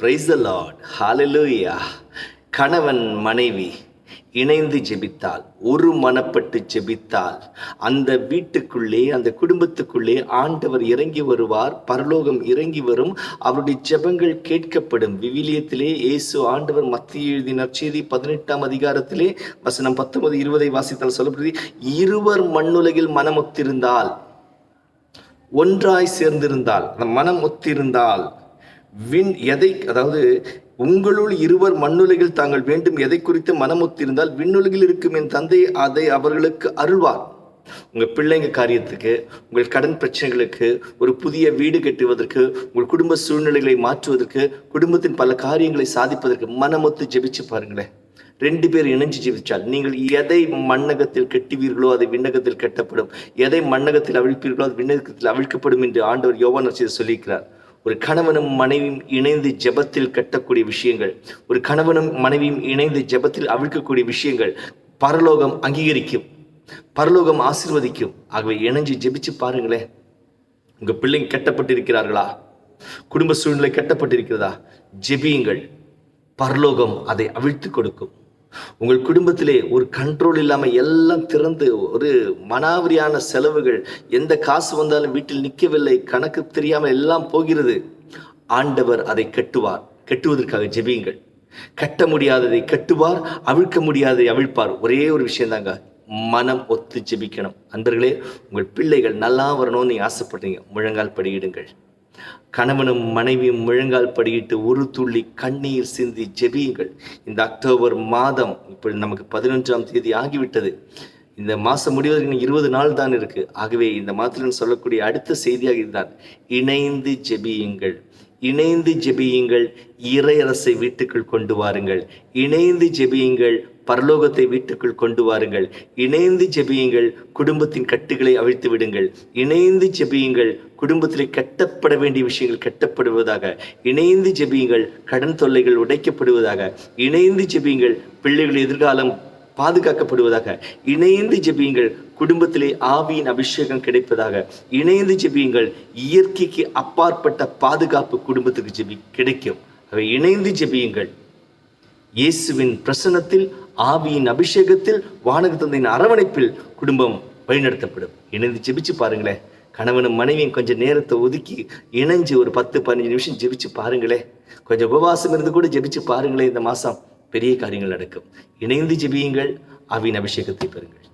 Praise the Lord ஹாலலூயா கணவன் மனைவி இணைந்து ஜெபித்தால் ஒரு மனப்பட்டு ஜெபித்தால் அந்த வீட்டுக்குள்ளே அந்த குடும்பத்துக்குள்ளே ஆண்டவர் இறங்கி வருவார் பரலோகம் இறங்கி வரும் அவருடைய ஜெபங்கள் கேட்கப்படும். விவிலியத்திலே இயேசு ஆண்டவர் மத்திய எழுதி நற்செய்தி பதினெட்டாம் அதிகாரத்திலே வசனம் பத்தொன்பது இருபதை வாசித்தால் சொல்லப்படுது இருவர் மண்ணுலகில் மனமொத்திருந்தால் ஒன்றாய் சேர்ந்திருந்தால் அந்த மனம் ஒத்திருந்தால் விண் எதை அதாவது உங்களுள் இருவர் மண்ணுலகில் தாங்கள் வேண்டும் எதை குறித்து மனமொத்திருந்தால் விண்ணுலகில் இருக்கும் என் தந்தை அதை அவர்களுக்கு அருள்வார். உங்க பிள்ளைங்க காரியத்துக்கு உங்கள் கடன் பிரச்சனைகளுக்கு ஒரு புதிய வீடு கட்டுவதற்கு உங்கள் குடும்ப சூழ்நிலைகளை மாற்றுவதற்கு குடும்பத்தின் பல காரியங்களை சாதிப்பதற்கு மனமொத்து ஜெபிச்சு பாருங்களேன். ரெண்டு பேர் இணைஞ்சு ஜெபிச்சால் நீங்கள் எதை மண்ணகத்தில் கட்டுவீர்களோ அது விண்ணகத்தில் கட்டப்படும். எதை மண்ணகத்தில் அவிழ்ப்பீர்களோ அது விண்ணகத்தில் அவிழ்க்கப்படும் என்று ஆண்டவர் யோவான் செய்து சொல்லியிருக்கிறார். ஒரு கணவனும் மனைவியும் இணைந்து ஜெபத்தில் கட்டக்கூடிய விஷயங்கள் ஒரு கணவனும் மனைவியும் இணைந்து ஜெபத்தில் அவிழ்க்கக்கூடிய விஷயங்கள் பரலோகம் அங்கீகரிக்கும் பரலோகம் ஆசிர்வதிக்கும். ஆகவே இணைஞ்சு ஜெபிச்சு பாருங்களேன். உங்கள் பிள்ளைங்க கட்டப்பட்டிருக்கிறார்களா? குடும்ப சூழ்நிலை கட்டப்பட்டிருக்கிறதா? ஜெபியுங்கள். பரலோகம் அதை அவிழ்த்து கொடுக்கும். உங்கள் குடும்பத்திலே ஒரு கண்ட்ரோல் இல்லாமல் எல்லாம் திறந்து ஒரு மனாவரியான செலவுகள் எந்த காசு வந்தாலும் வீட்டில் நிற்கவில்லை கணக்கு தெரியாமல் எல்லாம் போகிறது. ஆண்டவர் அதை கட்டுவார். கட்டுவதற்காக ஜெபியுங்கள். கட்ட முடியாததை கட்டுவார் அவிழ்க்க முடியாததை அவிழ்ப்பார். ஒரே ஒரு விஷயம்தாங்க மனம் ஒத்து ஜெபிக்கணும். அன்பர்களே உங்கள் பிள்ளைகள் நல்லா வரணும்னு நீங்கள் ஆசைப்படுறீங்க. முழங்கால் படியிடுங்கள். கணவனும் மனைவியும் முழங்கால் படியிட்டு ஒரு துள்ளி கண்ணீர் சிந்தி ஜெபியுங்கள். இந்த அக்டோபர் மாதம் இப்போ நமக்கு பதினொன்றாம் தேதி ஆகிவிட்டது. இந்த மாதம் முடிவதற்கு இருபது நாள் தான் இருக்கு. ஆகவே இந்த மாதத்தில் சொல்லக்கூடிய அடுத்த செய்தியாக இதுதான். இணைந்து ஜெபியுங்கள். இணைந்து ஜெபியுங்கள். இறையரசை வீட்டுக்குள் கொண்டு வாருங்கள். இணைந்து ஜெபியுங்கள். பரலோகத்தை வீட்டுக்குள் கொண்டு வாருங்கள். இணைந்து ஜெபியுங்கள். குடும்பத்தின் கட்டுகளை அவிழ்த்து விடுங்கள். இணைந்து ஜெபியுங்கள். குடும்பத்திலே கட்டப்பட வேண்டிய விஷயங்கள் கட்டப்படுவதாக. இணைந்து ஜெபியுங்கள். கடன் தொல்லைகள் உடைக்கப்படுவதாக. இணைந்து ஜெபியுங்கள். பிள்ளைகள் எதிர்காலம் பாதுகாக்கப்படுவதாக. இணைந்து ஜெபியுங்கள். குடும்பத்திலே ஆவியின் அபிஷேகம் கிடைப்பதாக. இணைந்து ஜெபியுங்கள். இயற்கைக்கு அப்பாற்பட்ட பாதுகாப்பு குடும்பத்துக்கு ஜெபி கிடைக்கும். அவை இணைந்து ஜெபியுங்கள். இயேசுவின் பிரசன்னத்தில் ஆவியின் அபிஷேகத்தில் வானக தந்தையின் அரவணைப்பில் குடும்பம் வழிநடத்தப்படும். இணைந்து ஜெபிச்சு பாருங்களேன். கணவனும் மனைவியும் கொஞ்சம் நேரத்தை ஒதுக்கி இணைஞ்சு ஒரு பத்து பதினஞ்சு நிமிஷம் ஜெபிச்சு பாருங்களேன். கொஞ்சம் உபவாசம் இருந்து கூட ஜெபிச்சு பாருங்களேன் இந்த மாதம் பெரிய காரியங்கள் நடக்கும். இணைந்து ஜெபியுங்கள். அவின் அபிஷேகத்தை பெறுங்கள்.